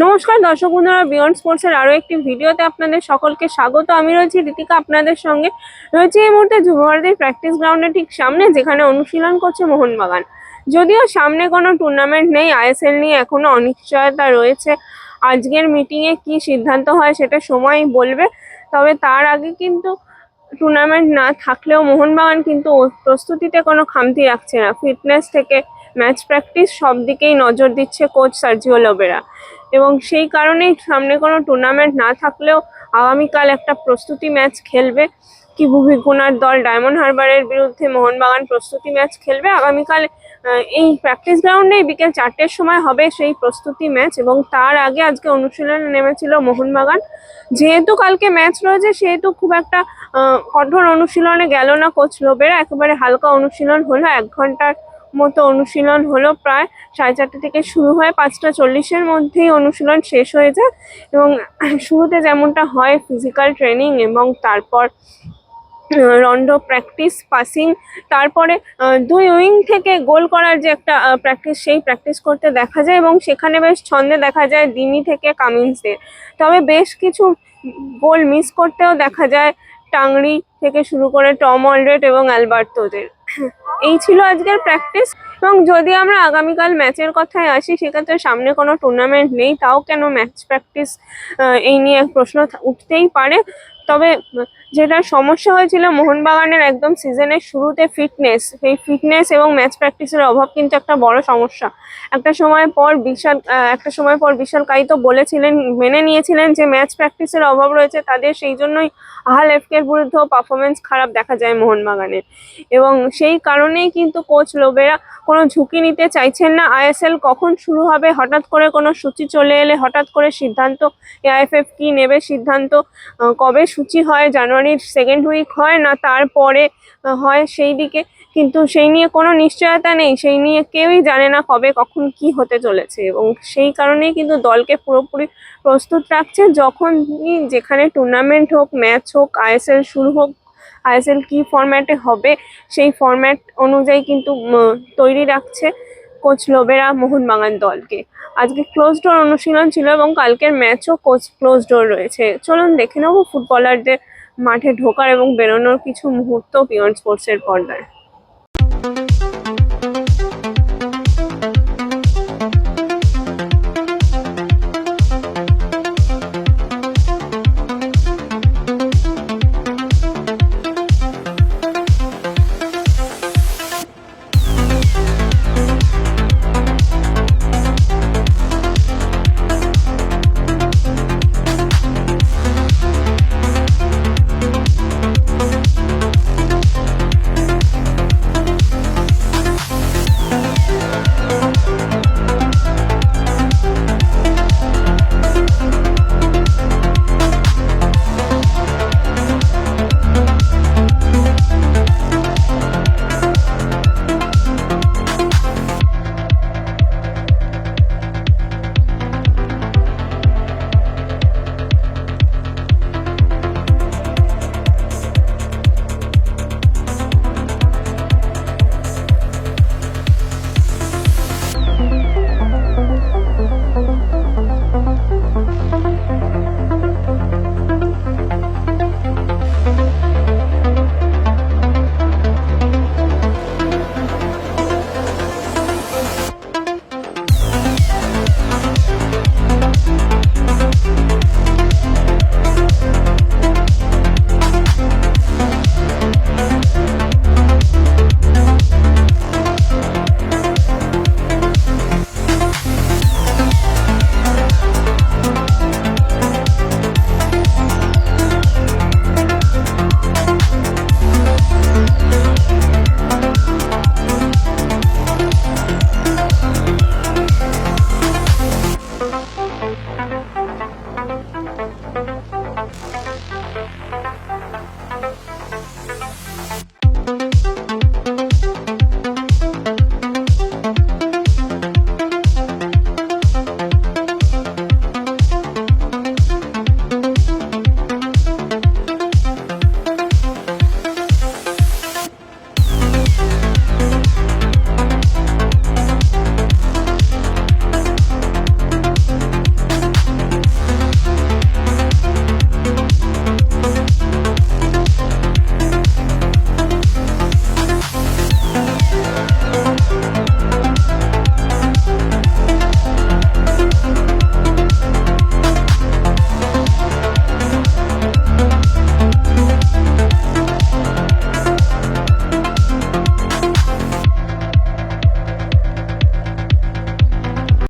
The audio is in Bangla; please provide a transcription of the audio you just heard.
দর্শক বন্ধুরা বিয়ন্ড স্পোর্টসের আরও একটি ভিডিওতে আপনাদের সকলকে স্বাগত। আমি রয়েছি রীতিকা, আপনাদের সঙ্গে রয়েছে এই মুহূর্তে যুবভারতীর প্র্যাকটিস গ্রাউন্ডের ঠিক সামনে, যেখানে অনুশীলন করছে মোহনবাগান। যদিও সামনে কোনো টুর্নামেন্ট নেই আইএসএল নিয়ে এখনও অনিশ্চয়তা রয়েছে। আজকের মিটিংয়ে কি সিদ্ধান্ত হয় সেটা সময় বলবে। তবে তার আগে কিন্তু টুর্নামেন্ট না থাকলেও মোহনবাগান কিন্তু প্রস্তুতিতে কোনো খামতি রাখছে না। ফিটনেস থেকে ম্যাচ প্র্যাকটিস সব দিকেই নজর দিচ্ছে কোচ সার্জিও লোবেরা। এবং সেই কারণেই সামনে কোনো টুর্নামেন্ট না থাকলেও আগামীকাল একটা প্রস্তুতি ম্যাচ খেলবে। কি ভুভিগুনার দল ডায়মন্ড হারবারের বিরুদ্ধে মোহনবাগান প্রস্তুতি ম্যাচ খেলবে। আগামীকাল এই প্র্যাকটিস গ্রাউন্ডেই বিকেল চারটের সময় হবে সেই প্রস্তুতি ম্যাচ এবং তার আগে আজকে অনুশীলনে নেমেছিল মোহনবাগান। যেহেতু কালকে ম্যাচ রয়েছে, সেহেতু খুব একটা কঠোর অনুশীলনে গেল না কোচ লোবেরা একেবারে হালকা অনুশীলন হলো, এক ঘণ্টার মতো অনুশীলন হলো প্রায় সাড়ে চারটে থেকে শুরু হয়, পাঁচটা চল্লিশের মধ্যেই অনুশীলন শেষ হয়ে যায় এবং শুরুতে যেমনটা হয় ফিজিক্যাল ট্রেনিং এবং তারপর রন্ডো প্র্যাকটিস পাসিং তারপরে দুই উইং থেকে গোল করার যে একটা প্র্যাকটিস সেই প্র্যাকটিস করতে দেখা যায় এবং সেখানে বেশ ছন্দে দেখা যায় দিমি থেকে কামিন্সদের তবে বেশ কিছু গোল মিস করতেও দেখা যায় টাংরি থেকে শুরু করে টম অলরেড এবং অ্যালবার্টোদের। এই ছিল আজকের প্র্যাকটিস এবং যদি আমরা আগামীকাল ম্যাচের কথায় আসি, সেক্ষেত্রে সামনে কোনো টুর্নামেন্ট নেই, তাও কেন ম্যাচ প্র্যাকটিস এই নিয়ে প্রশ্ন উঠতেই পারে। তবে যেটা সমস্যা হয়েছিল মোহনবাগানের একদম সিজনের শুরুতে ফিটনেস এই ফিটনেস এবং ম্যাচ প্র্যাকটিসের অভাব কিন্তু একটা বড় সমস্যা। একটা সময় পর বিশাল একটা সময় পর বিশাল কাই তো বলেছিলেন, মেনে নিয়েছিলেন যে ম্যাচ প্র্যাকটিসের অভাব রয়েছে, তাদের সেই জন্যই আহাল এফকের বিরুদ্ধেও পারফরমেন্স খারাপ দেখা যায় মোহনবাগানের। এবং সেই কারণেই কিন্তু কোচ লোবেরা কোনো ঝুঁকি নিতে চাইছেন না। আইএসএল কখন শুরু হবে? হঠাৎ করে কোনো সূচি চলে এলে হঠাৎ করে সিদ্ধান্ত এআইএফএফ কি নেবে সিদ্ধান্ত কবে সূচি হয় জানুয়ারির সেকেন্ড উইক হয় না, তারপরে হয় সেই দিকে। কিন্তু সেই নিয়ে কোনো নিশ্চয়তা নেই, সেই নিয়ে কেউই জানে না কবে কখন কি হতে চলেছে। এবং সেই কারণেই কিন্তু দলকে পুরোপুরি প্রস্তুত রাখছে। যখনই যেখানে টুর্নামেন্ট হোক ম্যাচ হোক আইএসএল শুরু হোক আইএসএল কি ফরম্যাটে হবে, সেই ফরম্যাট অনুযায়ী কিন্তু তৈরি রাখছে কোচ লোবেরা মোহনবাগান দলকে। আজকে ক্লোজ ডোর অনুশীলন ছিল এবং কালকের ম্যাচও কোচ ক্লোজ ডোর রয়েছে। চলুন দেখে নেব ফুটবলারদের মাঠে ঢোকার এবং বেরোনোর কিছু মুহূর্ত পিয়ন স্পোর্টসের পর্দায়।